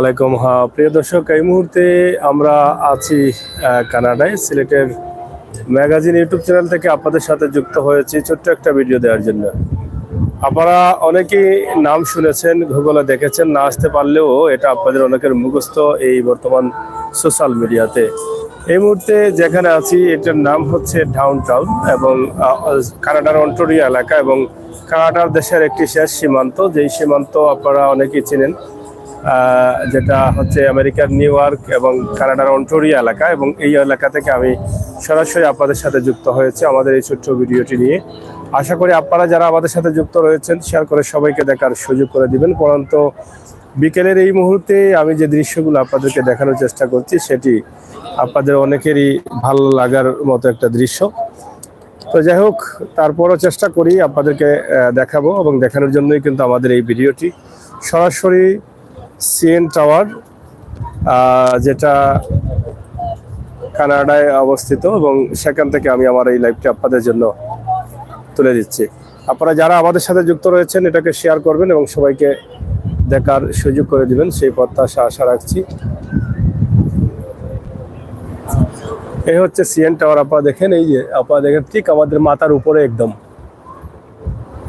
আলাইকুম। হ্যাঁ প্রিয় দর্শক, এই মুহূর্তে আমরা আছি কানাডায় সিলেটের ম্যাগাজিন ইউটিউব চ্যানেল থেকে আপনাদের সাথে যুক্ত হয়েছি ছোট্ট একটা ভিডিও দেওয়ার জন্য। আপনারা অনেকেই নাম শুনেছেন, গুগলে দেখেছেন, না আসতে পারলেও এটা আপনাদের অনেকের মুখস্থ এই বর্তমান সোশ্যাল মিডিয়াতে। এই মুহূর্তে যেখানে আছি, এটার নাম হচ্ছে ডাউন টাউন এবং কানাডার অন্টোরিয়া এলাকা এবং কানাডার দেশের একটি শেষ সীমান্ত। যেই সীমান্ত আপনারা অনেকেই চিনেন যেটা হচ্ছে আমেরিকার নিউ ইয়র্ক এবং কানাডার অন্টোরিয়া এলাকা, এবং এই এলাকা থেকে আমি সরাসরি আপনাদের সাথে যুক্ত হয়েছে আমাদের এই ছোট্ট ভিডিওটি নিয়ে। আশা করি আপনারা যারা আমাদের সাথে যুক্ত রয়েছেন শেয়ার করে সবাইকে দেখার সুযোগ করে দিবেন। পরন্ত, বিকেলের এই মুহূর্তে আমি যে দৃশ্যগুলো আপনাদেরকে দেখানোর চেষ্টা করছি, সেটি আপনাদের অনেকেরই ভালো লাগার মতো একটা দৃশ্য। তো যাই হোক, তারপরও চেষ্টা করি আপনাদেরকে দেখাবো এবং দেখানোর জন্যই কিন্তু আমাদের এই ভিডিওটি। সরাসরি সিএন টাওয়ার যেটা কানাডায় অবস্থিত এবং সেখান থেকে আমি আমার এই লাইভটি আপনাদের জন্য তুলে দিচ্ছি। আপনারা যারা আমাদের সাথে যুক্ত রয়েছেন, এটাকে শেয়ার করবেন এবং সবাইকে দেখার সুযোগ করে দিবেন। সেই প্রত্যাশা আশা রাখছি। এই হচ্ছে সিএন টাওয়ার, আপনারা দেখেন, এই যে আপনারা দেখেন, ঠিক আমাদের মাথার উপরে একদম।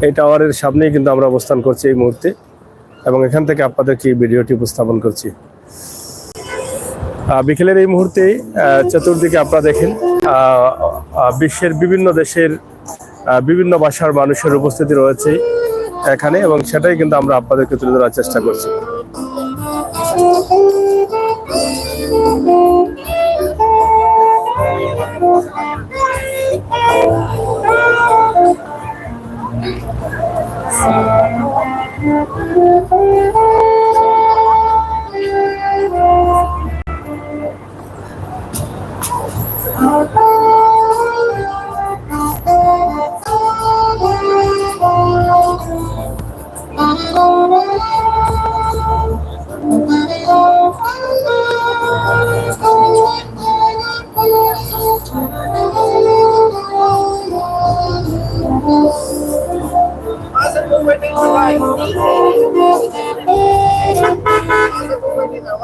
এই টাওয়ারের সামনেই কিন্তু আমরা অবস্থান করছি এই মুহূর্তে। এবং এখান থেকে আপনাদেরকে ভিডিওটি উপস্থাপন করছি। বিকেলের এই মুহূর্তে চতুর্দিকে আপনারা দেখেন বিশ্বের বিভিন্ন দেশের বিভিন্ন ভাষার মানুষের উপস্থিতি রয়েছে এখানে এবং সেটাই কিন্তু আমরা আপনাদেরকে তুলে ধরার চেষ্টা করছি।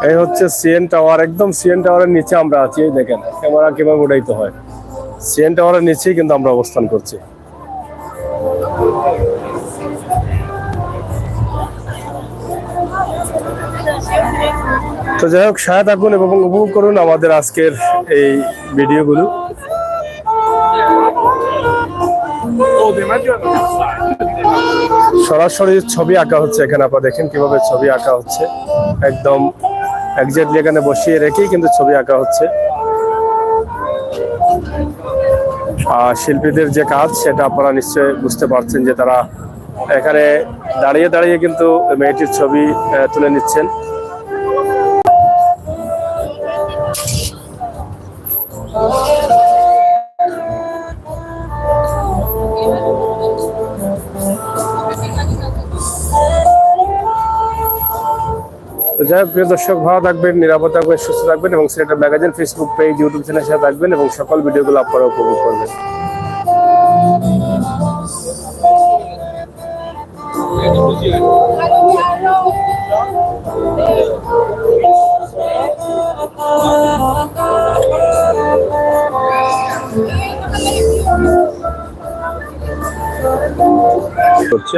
এই হচ্ছে সিএন টাওয়ার একদম সিএন টাওয়ারের নিচে আমরা আছি, এই দেখেন, ক্যামেরা কীভাবে উঠাইতে হয়। সিএন টাওয়ারের নিচেই কিন্তু আমরা অবস্থান করছি। তো যাই হোক সাথে থাকুন এবং উপভোগ করুন আমাদের আজকের এই ভিডিওগুলো। সরাসরি ছবি আঁকা হচ্ছে এখানে আপনারা দেখেন কীভাবে ছবি আঁকা হচ্ছে। একদম একজাক্টলি এখানে বসিয়ে রেখেই কিন্তু ছবি আঁকা হচ্ছে। আর শিল্পীদের যে কাজ, সেটা আপনারা নিশ্চয়ই বুঝতে পারছেন যে তারা এখানে দাঁড়িয়ে দাঁড়িয়ে কিন্তু মেয়েটির ছবি তুলে নিচ্ছেন। তো যাই হোক, প্রিয় দর্শক, ভালো থাকবেন, নিরাপদ থাকবেন, সুস্থ থাকবেন এবং সেটা magazine, Facebook page, YouTube channel সাথে থাকবেন এবং সকল ভিডিওগুলো আপনারা উপভোগ করবেন।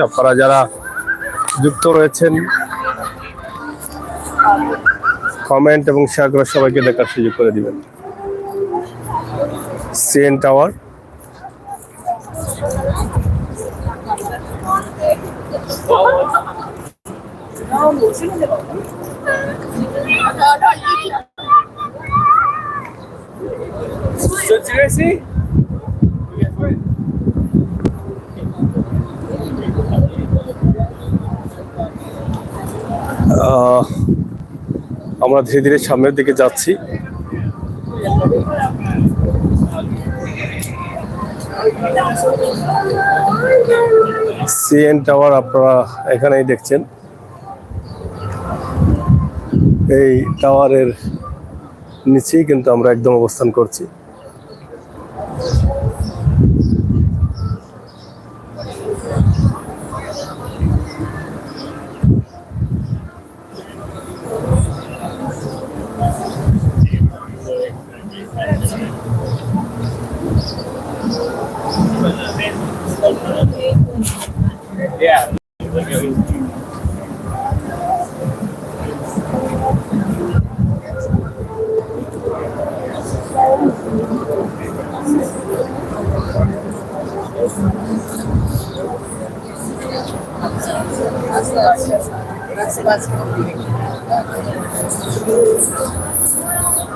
আপনারা যারা যুক্ত রয়েছেন কমেন্ট এবং শেয়ার করে সবাইকে দেখার সুযোগ করে দিবেন। সিএন টাওয়ার আহ, আমরা ধীরে ধীরে সামনের দিকে যাচ্ছি। সিএন টাওয়ার আপনারা এখানেই দেখছেন। এই টাওয়ারের নিচেই কিন্তু আমরা একদম অবস্থান করছি। Yeah.